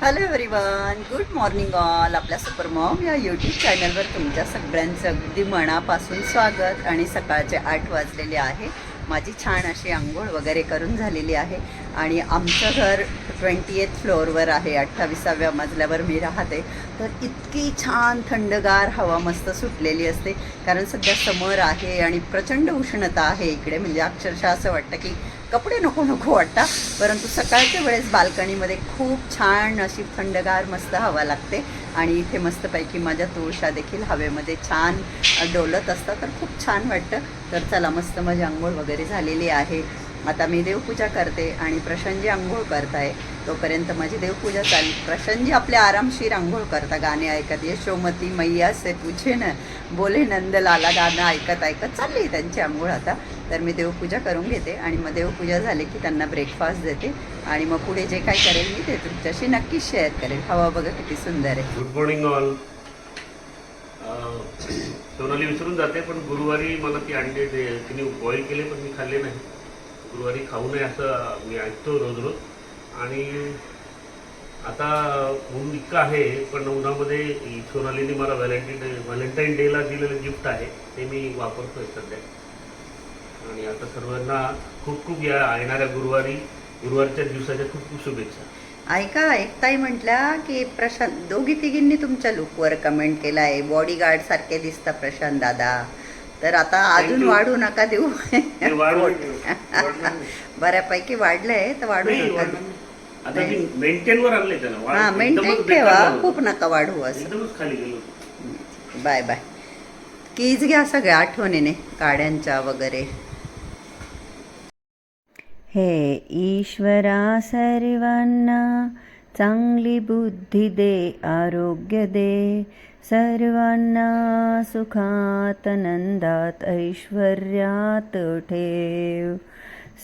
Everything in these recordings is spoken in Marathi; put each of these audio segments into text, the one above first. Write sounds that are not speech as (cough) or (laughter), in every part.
Hello everyone good morning all आपल्या सुपर मॉम या यूट्यूब चॅनलवर तुमच्या सगळ्यांचं अगदी मनापासून स्वागत. आणि सकाळचे आठ वाजलेले आहे. माझी छान अशी आंघोळ वगैरे करून झालेली आहे. आणि आमचं घर ट्वेंटी एथ फ्लोअरवर आहे. अठ्ठावीसाव्या मजल्यावर मी राहते. तर इतकी छान थंडगार हवा मस्त सुटलेली असते. कारण सध्या समर आहे आणि प्रचंड उष्णता आहे इकडे. म्हणजे अक्षरशः असं वाटतं की कपडे नको नको वाटतात परंतु सकाळच्या वेळेस बाल्कनीमध्ये खूप छान अशी थंडगार मस्त हवा लागते आणि इथे मस्तपैकी माझ्या तुळशा देखील हवेमध्ये छान डोलत असतात. तर खूप छान वाटतं. तर चला मस्त माझी आंघोळ वगैरे झालेली आहे. आता मी देवपूजा करते आणि प्रशांतजी आंघोळ करताय. तोपर्यंत माझी देवपूजा चालली प्रशांतजी आपल्या आरामशीर आंघोळ करता. गाणे ऐकत यशोमती मैया से तुझे न बोले नंदलाला गाणं ऐकत ऐकत चालली त्यांची आंघोळ आता. तर मी देवपूजा करून घेते आणि मग देवपूजा झाली की त्यांना ब्रेकफास्ट देते. आणि मग पुढे जे काय करेल मी ते तुमच्याशी नक्कीच शेअर करेल. हवा बघा किती सुंदर आहे. गुड मॉर्निंग ऑल सोनाली विसरून जाते पण गुरुवारी मला ती अंडे तिने बॉईल केले पण मी खाल्ले नाही. गुरुवारी खाऊ नये असं मी ऐकतो रोज रोज. आणि आता ऊन इतकं आहे पण उन्हामध्ये सोनालीने मला व्हॅलेंटाईन डे व्हॅलेंटाईन डेला दिलेलं गिफ्ट आहे ते मी वापरतोय सध्या. आणि आता सर्वांना खूप खूप या येणाऱ्या गुरुवारी गुरुवारच्या दिवसाच्या खूप खूप शुभेच्छा. ऐका एकताई म्हटल्या की प्रशांत दोघी तिघींनी तुमच्या लुकवर कमेंट केला आहे बॉडीगार्ड सारखे दिसता प्रशांत दादा. तर आता अजून. वाढू नका देऊ. (laughs) बऱ्यापैकी वाढलंय तर वाढू नका. वाढ- हा मेंटेन ठेवा. खूप नका वाढवू असं. Bye bye. कीज घ्या सगळ्या आठवणीने काड्यांच्या वगैरे. हे ईश्वरा सर्वांना चांगली बुद्धी दे आरोग्य दे. सर्वांना सुखात नंदात ऐश्वर्यात ठेव.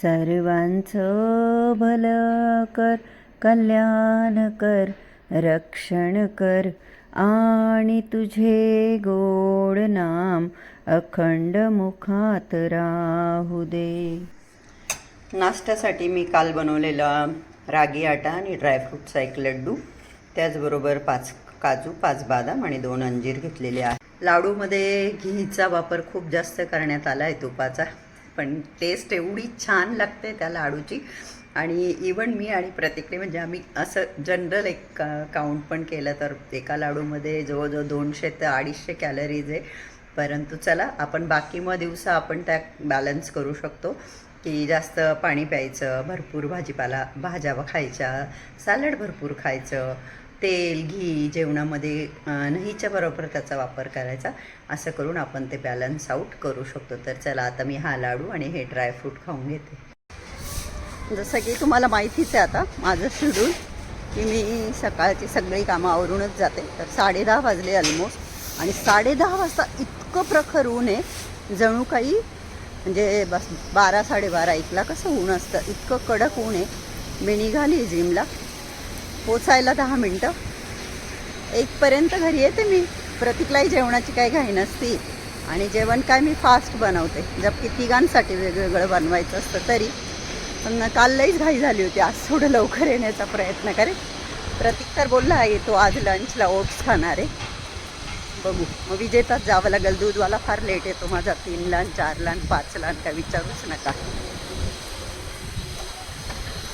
सर्वांचं भलं कर कल्याण कर रक्षण कर आणि तुझे गोड नाम अखंड मुखात राहू दे. नाश्त्यासाठी मी काल बनवलेला रागी आटा आणि ड्रायफ्रूटचा एक लड्डू त्याचबरोबर पाच काजू पाच बदाम आणि दोन अंजीर घेतलेले आहे. लाडूमध्ये घीचा वापर खूप जास्त करण्यात आला आहे तुपाचा पण टेस्ट एवढी छान लागते त्या लाडूची. आणि इवन मी आणि प्रतिक्रिया म्हणजे आम्ही असं जनरल एक का काउंट पण केलं तर एका लाडूमध्ये जवळजवळ दोनशे ते अडीचशे कॅलरीज आहे. परंतु चला आपण बाकी मग दिवसा आपण त्या बॅलन्स करू शकतो. की जास्त पाणी प्यायचं भरपूर भाजीपाला भाज्या खायच्या सॅलड भरपूर खायचं तेल घी जेवणामध्ये अं, नाहीच्या बरोबर त्याचा वापर करायचा. असं करून आपण ते बॅलन्स आऊट करू शकतो. तर चला आता मी हा लाडू आणि हे ड्रायफ्रूट खाऊन घेते. जसं की तुम्हाला माहितीच आहे आता माझं शेड्यूल की मी सकाळची सगळी कामं आवरूनच जाते. तर साडेदहा वाजले ऑलमोस्ट आणि साडेदहा वाजता इतकं प्रखर ऊन आहे. जणू काही म्हणजे बस बारा साडेबारा एकला कसं ऊन असतं. इतकं कडक ऊन आहे. मी निघाली जिमला पोचायला दहा मिनटं. एकपर्यंत घरी येते मी. प्रतीकलाही जेवणाची काही घाई नसती. आणि जेवण काय मी फास्ट बनवते. जबकी तिघांसाठी वेगवेगळं बनवायचं असतं तरी. पण काल लईच घाई झाली होती. आज थोडं लवकर येण्याचा प्रयत्न करे प्रतीक तर बोलला आहे तो आज लंचला ओट्स खाणार आहे. बघू. मग विजेताच जावं लागेल. दूधवाला फार लेट येतो माझा. तीन लान चार लान पाच लान काय विचारूच नका.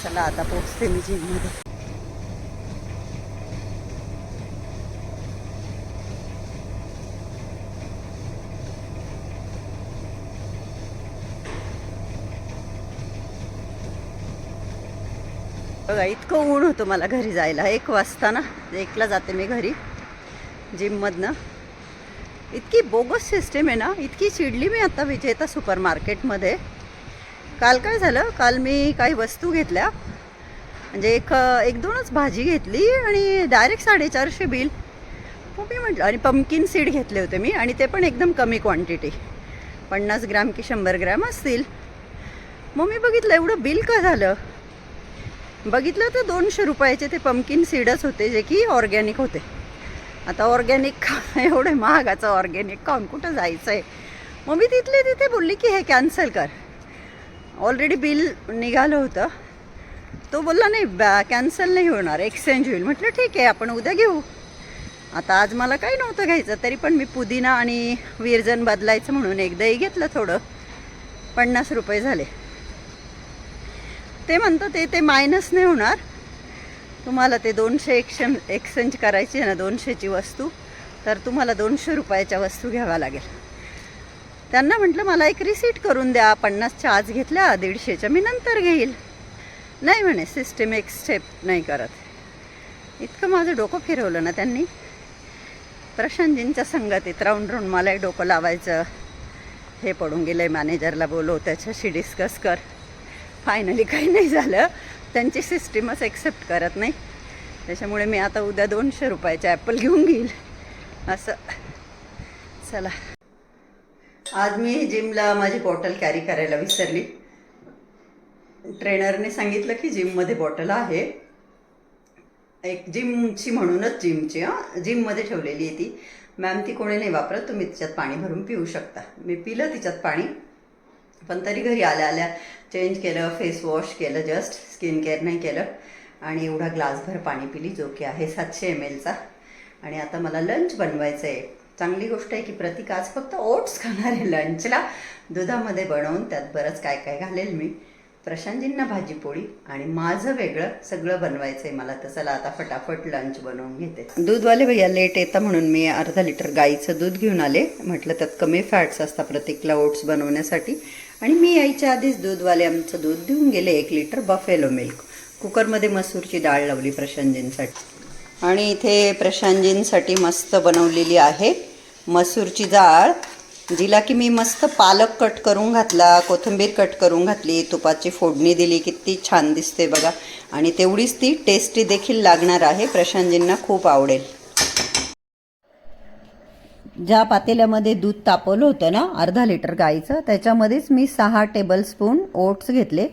चला आता पोचते मी जिममध्ये बघा इतकं ऊन होतं मला घरी जायला. एक वाजता ना एकला जाते मी घरी जिममधनं. इतकी बोगस सिस्टीम आहे ना इतकी चिडली मी आता विजेता सुपर मार्केटमध्ये काल काय झालं? काल मी काही वस्तू घेतल्या. म्हणजे एक एक दोनच भाजी घेतली आणि डायरेक्ट साडेचारशे बिल. मग मी म्हटलं आणि पम्किन सीड घेतले होते मी आणि ते पण एकदम कमी क्वांटिटी पन्नास ग्रॅम की शंभर ग्रॅम असतील. मग मी बघितलं एवढं बिल का झालं? बघितलं तर दोनशे रुपयाचे ते पम्किन सीडच होते जे की ऑर्गॅनिक होते. आता ऑर्गॅनिक एवढे महागाचं ऑर्गॅनिक खाऊन कुठं जायचं आहे मग मी तिथले तिथे बोलली की हे कॅन्सल कर. ऑलरेडी बिल निघालं होतं. तो बोलला नाही बॅ कॅन्सल नाही होणार एक्सचेंज होईल. म्हटलं ठीक आहे आपण उद्या घेऊ. आता आज मला काही नव्हतं घ्यायचं तरी पण मी पुदिना आणि विरजन बदलायचं म्हणून एकदाही घेतलं थोडं. पन्नास रुपये झाले. ते म्हणतो ते ते मायनस नाही होणार. तुम्हाला ते दोनशे एक्शन एक्सचेंज करायची आहे ना दोनशेची वस्तू तर तुम्हाला दोनशे रुपयाच्या वस्तू घ्याव्या लागेल. त्यांना म्हटलं मला एक रिसीट करून द्या पन्नासच्या आज घेतल्या दीडशेच्या मी नंतर घेईल. नाही म्हणे सिस्टीम एक्सेप्ट नाही करत. इतकं माझं डोकं फिरवलं ना त्यांनी. प्रशांतजींच्या संगतीत राहून राहून मला एक डोकं लावायचं. हे पडून गेलं आहे मॅनेजरला बोलव त्याच्याशी डिस्कस कर. फायनली काही नाही झालं. त्यांची सिस्टीमच एक्सेप्ट करत नाही. त्याच्यामुळे मी आता उद्या दोनशे रुपयाचे ॲपल घेऊन घेईल. असं. चला. आज मी जिमला माझी बॉटल कॅरी करायला विसरली. ट्रेनरने सांगितलं की जिममध्ये बॉटल आहे. एक जिमची म्हणूनच जिमची हां. जिममध्ये ठेवलेली आहे ती. मॅम ती कोणी नाही वापरत. तुम्ही तिच्यात पाणी भरून पिऊ शकता. मी पिलं तिच्यात पाणी. पण तरी घरी आल्या आल्या चेंज केलं फेस वॉश केलं जस्ट स्किन केअर नाही केलं. आणि एवढा ग्लासभर पाणी पिली जो की आहे सातशे एम एलचा आणि आता मला लंच बनवायचं आहे चांगली गोष्ट आहे की प्रतीक आज फक्त ओट्स खाणार आहे लंचला दुधामध्ये बनवून त्यात बरंच काय काय घालेल मी. प्रशांतजींना भाजीपोळी आणि माझं वेगळं सगळं बनवायचं आहे मला तर चला आता फटाफट लंच बनवून घेते. दूधवाले भैया लेट येतं म्हणून मी अर्धा लिटर गाईचं दूध घेऊन आले. म्हटलं त्यात कमी फॅट्स असतात प्रतीकला ओट्स बनवण्यासाठी. आणि मी यायच्या आधीच दूधवाले आमचं दूध देऊन गेले एक लिटर बफेलो मिल्क कुकरमध्ये मसूरची डाळ लावली प्रशांतजींसाठी आणि इथे प्रशांतजींसाठी मस्त बनवलेली आहे मसूरची डाळ जिला की मी मस्त पालक कट करून घातला कोथिंबीर कट करून घातली तुपाची फोडणी दिली किती छान दिसते बघा. आणि तेवढीच ती टेस्टी देखील लागणार आहे प्रशांतजींना खूप आवडेल. ज्या पातेल्यामध्ये दूध तापवलं होतं ना अर्धा लिटर गाईचं त्याच्यामध्येच मी सहा टेबलस्पून ओट्स घेतले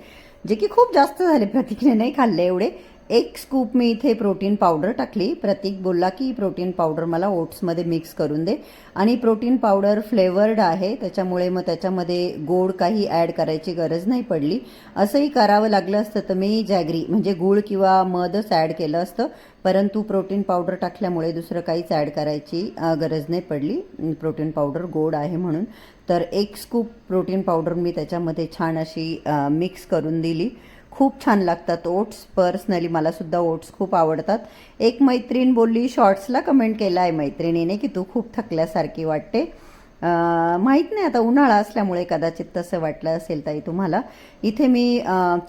जे की खूप जास्त झाले प्रतीकने नाही खाल्ले एवढे. एक स्कूप मी इथे प्रोटीन पावडर टाकली. प्रतीक बोलला की प्रोटीन पावडर मला ओट्समध्ये मिक्स करून दे. आणि प्रोटीन पावडर फ्लेवर्ड आहे. त्याच्यामुळे मग त्याच्यामध्ये गोड काही ॲड करायची गरज नाही पडली. असंही करावं लागलं असतं तर मी जॅगरी म्हणजे गूळ किंवा मधच ॲड केलं असतं. परंतु प्रोटीन पावडर टाकल्यामुळे दुसरं काहीच ॲड करायची गरज नाही पडली. प्रोटीन पावडर गोड आहे म्हणून. तर एक स्कूप प्रोटीन पावडर मी त्याच्यामध्ये छान अशी मिक्स करून दिली. खूप छान लागतात ओट्स. पर्सनली मलासुद्धा ओट्स खूप आवडतात. एक मैत्रीण बोलली शॉर्ट्सला कमेंट केला आहे मैत्रिणीने की तू खूप थकल्यासारखी वाटते. माहीत नाही आता उन्हाळा असल्यामुळे कदाचित तसं वाटलं असेल ताई तुम्हाला. इथे मी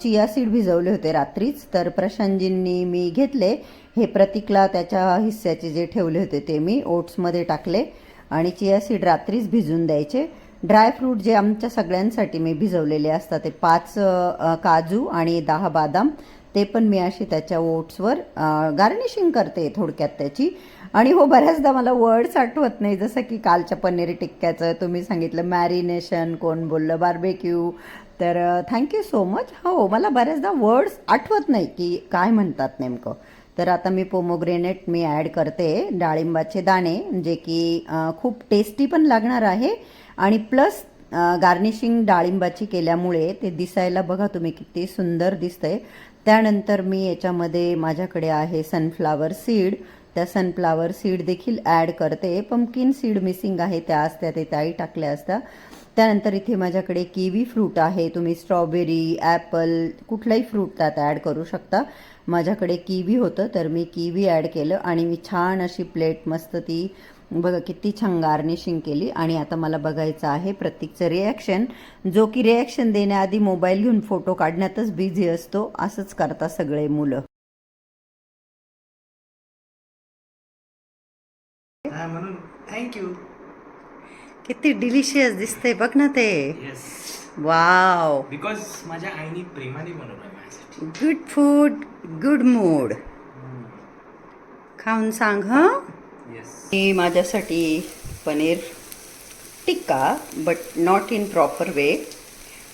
चिया सीड भिजवले होते रात्रीच तर प्रशांतजींनी मी घेतले. हे प्रतीकला त्याच्या हिस्स्याचे जे ठेवले होते ते मी ओट्समध्ये टाकले आणि चिया सीड रात्रीच भिजून द्यायचे. ड्रायफ्रूट जे आमच्या सगळ्यांसाठी मी भिजवलेले असतात ते पाच काजू आणि दहा बदाम ते पण मी अशी त्याच्या ओट्सवर गार्निशिंग करते थोडक्यात त्याची. आणि हो बऱ्याचदा मला वर्ड्स आठवत नाही जसं की कालच्या पनीर टिक्क्याचं तुम्ही सांगितलं मॅरिनेशन कोण बोललं बार्बेक्यू. तर थँक्यू सो मच. हो मला बऱ्याचदा वर्ड्स आठवत नाही की काय म्हणतात नेमकं. तर आता मी पोमोग्रेनेट मी ॲड करते. डाळिंबाचे दाणे जे की खूप टेस्टी पण लागणार आहे. आणि प्लस गार्निशिंग डाळिंबाची केल्यामुळे ते दिसायला बघा तुम्ही किती सुंदर दिसतंय. त्यानंतर मी याच्यामध्ये माझ्याकडे आहे सनफ्लावर सीड त्या सनफ्लावर सीड देखील ॲड करते. पमकिन सीड मिसिंग आहे. त्या असत्या ते त्याही टाकल्या असत्या. त्यानंतर इथे माझ्याकडे किवी फ्रूट आहे. तुम्ही स्ट्रॉबेरी ॲपल कुठलाही फ्रूट त्यात ॲड करू शकता. माझ्याकडे किवी होतं तर मी किवी ॲड केलं आणि मी छान अशी प्लेट मस्त ती बघा किती छान गार्निशिंग केली. आणि आता मला बघायचं आहे प्रत्येकचं रिॲक्शन जो की रिॲक्शन देण्याआधी मोबाईल घेऊन फोटो काढण्यातच बिझी असतो असंच करता सगळे मुलं. हा म्हणून. थँक्यू किती डिलिशियस दिसतंय बघ ना ते. येस वाव बिकॉज माझ्या आईने प्रेमाने बनवलं माझ्यासाठी. गुड फूड गुड मूड खाऊन सांग हं? येस मी माझ्यासाठी paneer tikka but not in proper way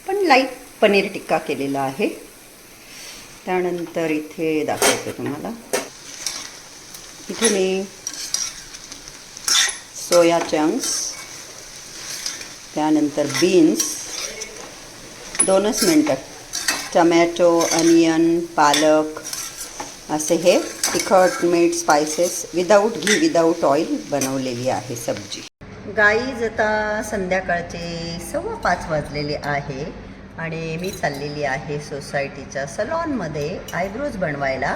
पण लाइट पनीर टिक्का केलेला आहे. त्यानंतर इथे दाखवते तुम्हाला. इथे मी सोया चंक्स त्यानंतर बीन्स दोनच मिनटं. टमॅटो अनियन पालक असे हे तिखट मीठ spices without ghee without oil बनवलेली आहे सब्जी. गाईज आता संध्याकाळचे सव्वा पाच वाजलेले आहे आणि मी चाललेली आहे सोसायटीच्या सलॉनमध्ये आयब्रोज बनवायला.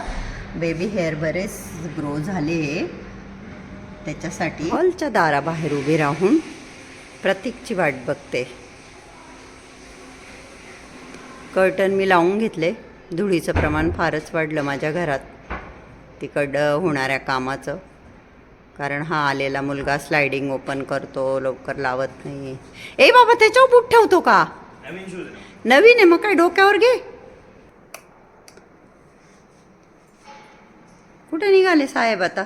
बेबी हेअर बरेच ग्रो झाले. त्याच्यासाठी हॉलच्या दाराबाहेर उभे राहून प्रतीकची वाट बघते. कर्टन मी लावून घेतले. धुळीचं प्रमाण फारच वाढलं माझ्या घरात. तिकडं होणाऱ्या कामाचं. कारण हा आलेला मुलगा स्लायडिंग ओपन करतो लवकर लावत नाही. ए बाबा त्याच्यावर बूट ठेवतो का? नवीन आहे मग काय डोक्यावर घे. कुठे निघाले साहेब आता?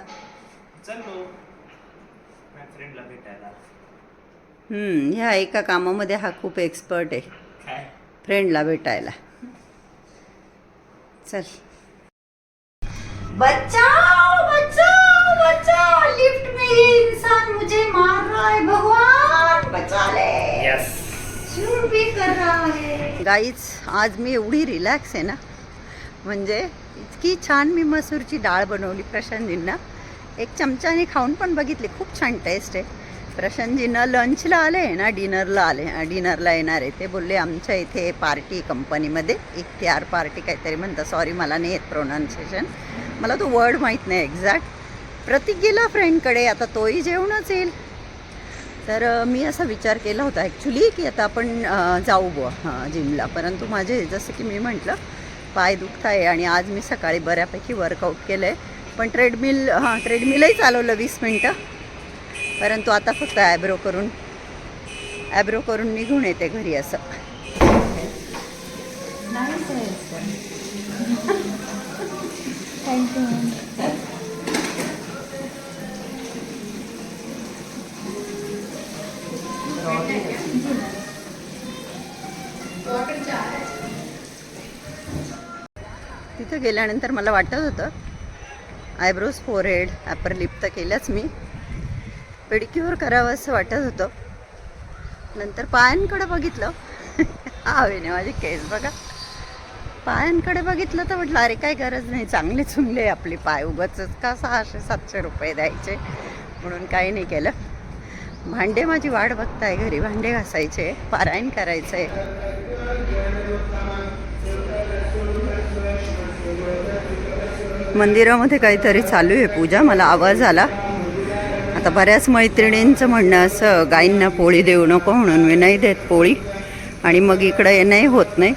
ह्या एका कामामध्ये हा खूप एक्सपर्ट आहे. फ्रेंडला भेटायला. चल. बचाओ बचाओ बचाओ. लिफ्ट में ये इंसान मुझे मार रहा है भगवान. बचा ले. यस शूट भी कर रहा है. गाईज आज मी एवढी रिलॅक्स आहे ना. म्हणजे इतकी छान मी मसूरची डाळ बनवली प्रशांतजींना एक चमच्याने खाऊन पण बघितली. खूप छान टेस्ट आहे. प्रशांतजी ना लंचला आले ना डिनरला आले. डिनरला येणार आहे ते बोलले आमच्या इथे पार्टी कंपनीमध्ये एक आर पार्टी काहीतरी म्हणतात. सॉरी मला नाही येत प्रोनाऊन्सिएशन मला तो वर्ड माहीत नाही एक्झॅक्ट प्रतीक गेला फ्रेंडकडे आता तोही जेवणच येईल. तर मी असा विचार केला होता ॲक्च्युली की आता आपण जाऊ बुवा हां जिमला परंतु माझे जसं की मी म्हटलं पाय दुखत आहे आणि आज मी सकाळी बऱ्यापैकी वर्कआउट केलं आहे पण ट्रेडमिल हां ट्रेडमिलही चालवलं वीस मिनटं. परंतु आता फक्त ॲब्रो करून ॲब्रो करून निघून येते घरी असं. तिथं गेल्यानंतर मला वाटत होतं आयब्रोज फोरहेड ॲपर लिप तर केलंच मी. पेडिक्युअर करावं असं वाटत होतं. नंतर पायांकडे बघितलं. हवेने माझे केस बघा. पायांकडे बघितलं तर म्हटलं अरे काय गरज नाही चांगले चुंगले आपले पाय उगाच. का सहाशे सातशे रुपये द्यायचे? म्हणून काही नाही केलं. भांडे माझी वाट बघताय घरी. भांडे घासायचे पारायण करायचं. मंदिरामध्ये काहीतरी चालू आहे पूजा. मला आवाज आला. आता बऱ्याच मैत्रिणींचं म्हणणं असं गाईंना पोळी देऊ नको म्हणून मी नाही देत पोळी. आणि मग इकडं येणंही होत नाही.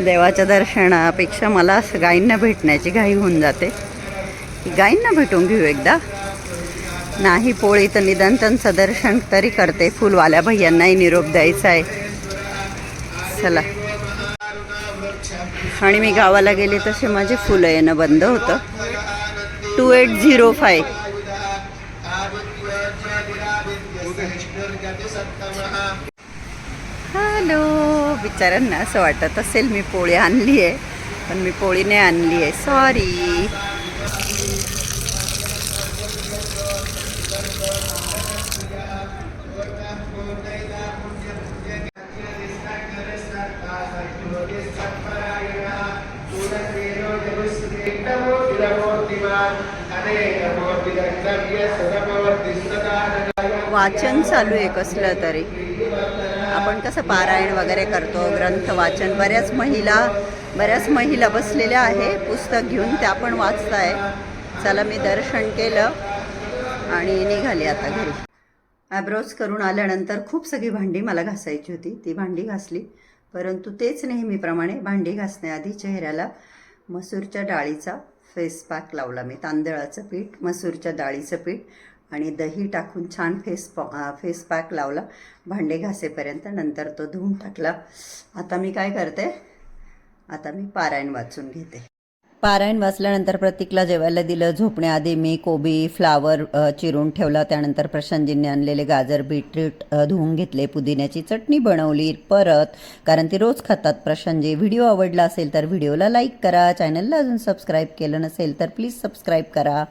देवाच्या दर्शनापेक्षा मला असं गाईंना भेटण्याची घाई होऊन जाते. गाईंना भेटून घेऊ एकदा. नाही पोळी तर निदान त्यांचं दर्शन तरी करते. फुलवाल्या भैयांनाही निरोप द्यायचा आहे. चला. आणि मी गावाला गेले तसे माझे फुलं येणं बंद होतं. Two eight zero five. Hello. बिचाऱ्यांना असं वाटत असेल मी पोळी आणली आहे पण मी पोळी नाही आणली आहे. सॉरी वाचन चालू आहे कसलं तरी. आपण कसं पारायण वगैरे करतो ग्रंथ वाचन बऱ्याच महिला बऱ्याच महिला बसलेल्या आहे पुस्तक घेऊन त्या पण वाचताय. चला मी दर्शन केलं आणि निघाले आता घरी. ॲब्रोज करून आल्यानंतर खूप सगळी भांडी मला घासायची होती ती भांडी घासली. परंतु तेच नेहमीप्रमाणे भांडी घासण्याआधी चेहऱ्याला मसूरच्या डाळीचा फेस पॅक लावला मी तांदळाचं पीठ मसूरच्या डाळीचं पीठ आणि दही टाकून छान फेस पॉ फेस पॅक लावला भांडे घासेपर्यंत. नंतर तो धुवून टाकला. आता मी काय करते? आता मी पारायण वाचून घेते. पारायण वाचल्यानंतर प्रतीकला जेवायला दिलं. झोपण्याआधी मी कोबी फ्लावर चिरून ठेवला. त्यानंतर प्रशांतजींनी आणलेले गाजर बीटरूट धुवून घेतले. पुदिन्याची चटणी बनवली. परत कारण ती रोज खातात प्रशांतजी. व्हिडिओ आवडला असेल तर व्हिडिओला लाईक करा. चॅनलला अजून सबस्क्राईब केलं नसेल तर प्लीज सबस्क्राईब करा.